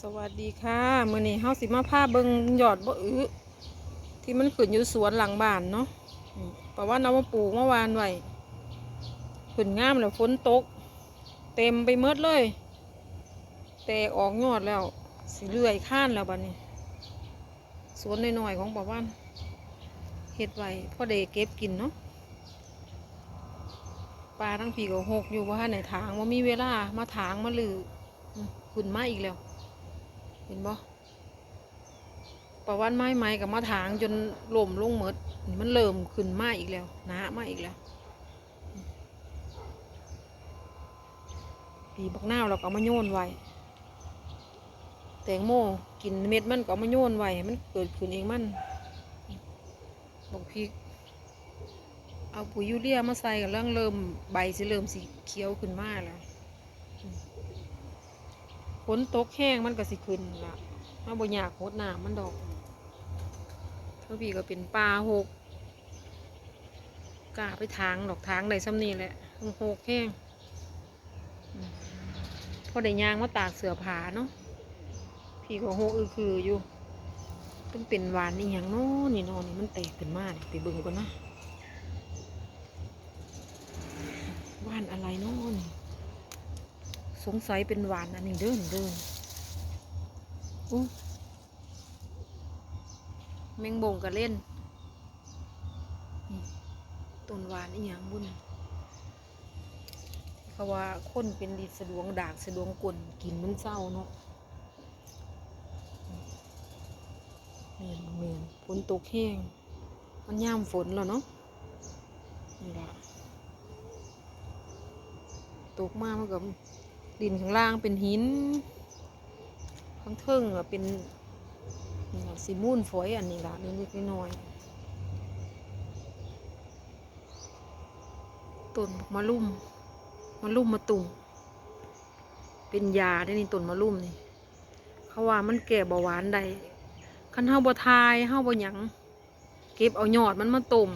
สวัสดีค่ะมือนี้เฮาสิมาพาเบิ่งยอดบ่อื้อที่มันขึ้นอยู่สวนหลังบ้านเนาะเพราะว่าเอามาปลูกเมื่อวานไว้ขึ้นงามแล้วฝนตก เต็มไปหมดเลย แต่ออกยอดแล้ว สิเลื่อยข้านแล้วบัดนี้สวนน้อยๆของบ่าวบ้านเฮ็ดไว้พอได้เก็บกินเนาะปลาทั้งปีก็หกอยู่ว่าในทางว่ามีเวลามาถางมาลือขึ้นมาอีกแล้ว เห็นบ่ประวันไม้ไม้กับมาถางจนล่มลงหมดมันเริ่มขึ้นมาอีกแล้วหนามาอีกแล้วปีบักนาวเราก็มาโยนไว้แตงโมกินเม็ดมันก็มาโยนไว้มันเกิดขึ้นเองมันบักพริก เอาปุ๋ยยูเรียมาใส่กันเริ่มเริ่มใบสิเริ่มสีเขียวขึ้นมาแล้ว ฝนตกแห้งมันก็สิขึ้นละมาบ่อยากโคดน้ำมันดอกเท่าพี่ก็เป็นปลาหกกล้าไปทางดอกทางใดซ้ำนี่แหละหกแห้งพอได้ยางมาตากเสือผาเนาะพี่ก็หกอือคืออยู่ต้องเป็นหวานนี่อย่างน้อนี่นอนนี่มันแตกขึ้นมาเนี่ยไปเบิ่งก่อนนะหวานอะไรเนอ สงสัยเป็นหวานอันนี้เดินเดินอู้แมงบงก็เล่นต้นหวานอีหยังบุญเขาว่าคนเป็นดิสะดวงดากสะดวงกลนกินมันเศร้าเนาะเมียนเมียนฝนตกแห้งมันย่ามฝนแล้วเนาะนี่ละตกมากมันก็ ดินข้างล่างเป็นหิน ข้างเทิงเป็นสีมูนฝอยอันนี้ละเล็กๆน้อยๆต้นมะลุ่มมะลุ่มมะตุ่มเป็นยาได้นี่ต้นมะลุ่มนี่เขาว่ามันแก่เบาหวานได้คันเฮาบ่ทายเฮาบ่หยังเก็บเอายอดมันมาต้ม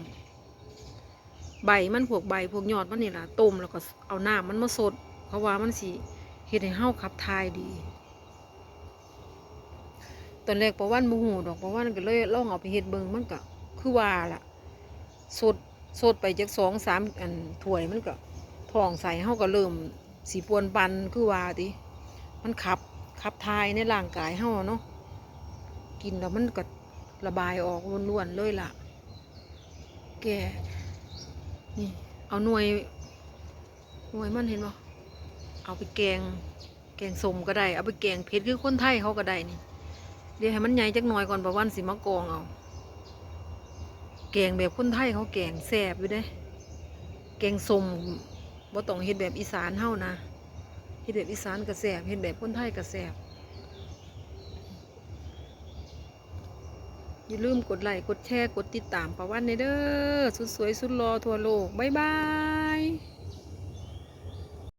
ใบมันพวกใบพวกยอดมันนี่ล่ะต้มแล้วก็เอาน้ำมันมาสด เพราะว่ามันสิเฮ็ดให้เฮาขับถ่ายดี ตอนแรกประวันบ่ฮู้ดอกประวันก็เลยลองเอาไปเฮ็ดเบิ่งมันก็คือว่าล่ะสดสดไปจัก2 3อันถ้วยมันก็ท้องใส่เฮาก็เริ่มสิปวนปันคือว่าติมันขับขับถ่ายในร่างกายเฮาเนาะกินแล้วมันก็ระบายออกล้วนๆเลยล่ะ แกนี่เอาหน่วยหน่วยมันเห็นบ่ เอาไปแกง แกงสมก็ได้ เอาไปแกงเผ็ดคือคนไทยเขาก็ได้นี่ เดี๋ยวให้มันใหญ่จักหน่อยก่อนประวันสิมากองเอา แกงแบบคนไทยเขาแกงแซ่บอยู่เด้ แกงสมบ่ต้องเฮ็ดแบบอีสานเฮานะ เฮ็ดแบบอีสานก็แซ่บเฮ็ดแบบคนไทยก็แซ่บอย่าลืมกดไลค์ กดแชร์ กดติดตามประวันในเด้อ สุดสวยสุดรอทั่วโลก บ๊ายบาย